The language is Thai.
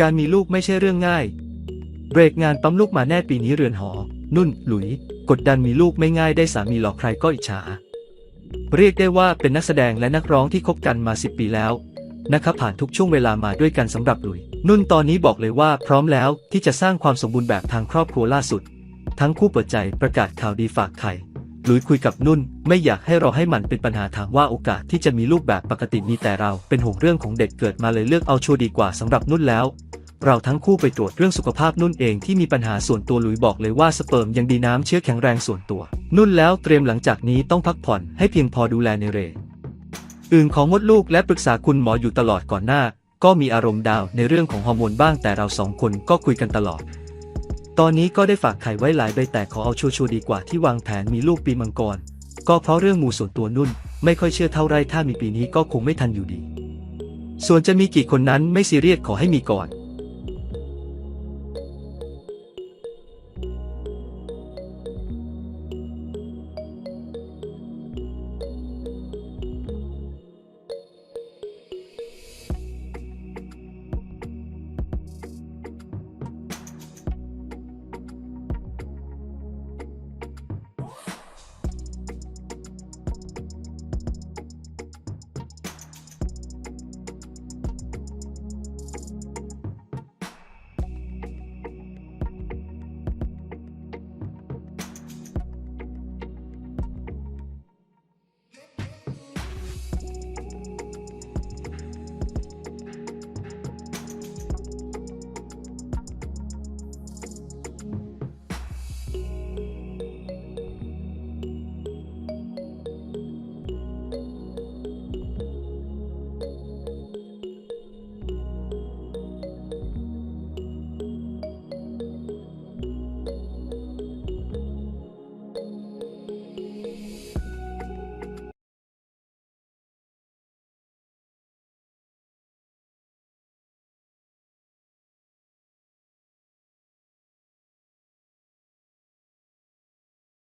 การมีลูกไม่ใช่เรื่องง่าย เบรกงานปั๊มลูกมาแน่ปีนี้เรือนหอ นุ่น หลุย กดดันมีลูกไม่ง่ายได้สามีหลอกใครก็อิจฉา เรียกได้ว่าเป็นนักแสดงและนักร้องที่คบกันมา 10 ปีแล้วนะครับผ่านทุกช่วงเวลามาด้วยกันสำหรับหลุย นุ่นตอนนี้บอกเลยว่าพร้อมแล้วที่จะสร้างความสมบูรณ์แบบทางครอบครัวล่าสุด ทั้งคู่เปิดใจประกาศข่าวดีฝากไข่ หลุยคุยกับนุ่น ไม่อยากให้เราให้มันเป็นปัญหาถามว่าโอกาสที่จะมีลูกแบบปกติมีแต่เราเป็นห่วงเรื่องของเด็กเกิดมาเลยเลือกเอาชัวร์ดีกว่าสำหรับนุ่นแล้ว เราทั้งคู่ไปตรวจเรื่องสุขภาพนุ่นเองที่มีปัญหาส่วนตัวหลุยบอกเลยว่าสเปิร์มยังดีน้ำเชื้อแข็งแรงส่วนตัว นุ่นแล้วเตรียมหลังจากนี้ต้องพักผ่อนให้เพียงพอดูแลในเรอื่นของมดลูกและปรึกษาคุณหมออยู่ตลอดก่อนหน้า ก็มีอารมณ์ดาวในเรื่องของฮอร์โมนบ้างแต่เราสองคนก็คุยกันตลอด ตอนนี้ก็ได้ฝากไข่ไว้หลายใบแต่ขอเอาชัวร์ดีกว่าที่วางแผนมีลูกปีมังกร ก็เพราะเรื่องมูส่วนตัวนุ่น ไม่ค่อยเชื่อเท่าไรถ้ามีปีนี้ก็คงไม่ทันอยู่ดี ส่วนจะมีกี่คนนั้นไม่ซีเรียสขอให้มีก่อน